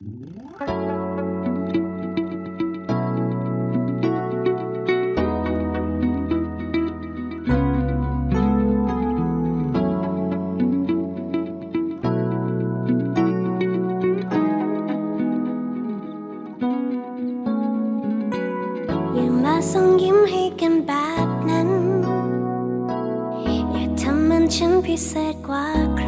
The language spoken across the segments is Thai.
อย่ามาส่งยิ้มให้กันแบบนั้น อย่าทำมันฉันพิเศษกว่าใคร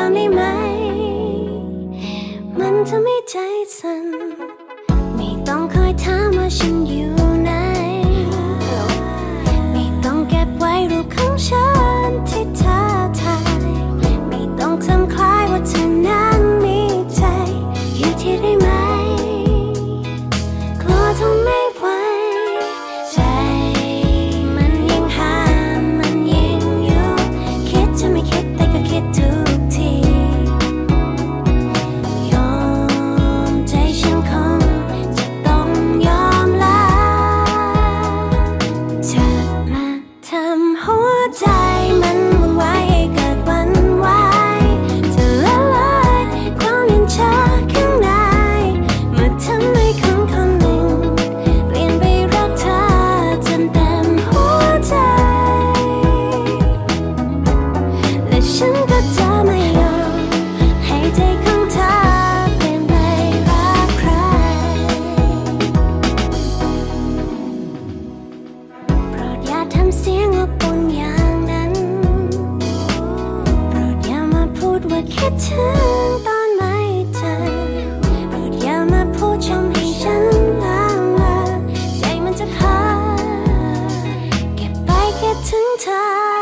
กันได้ไหม มันทำให้ใจสั่นไม่ต้องคอยถามว่าฉันอยู่ ถึงเธอ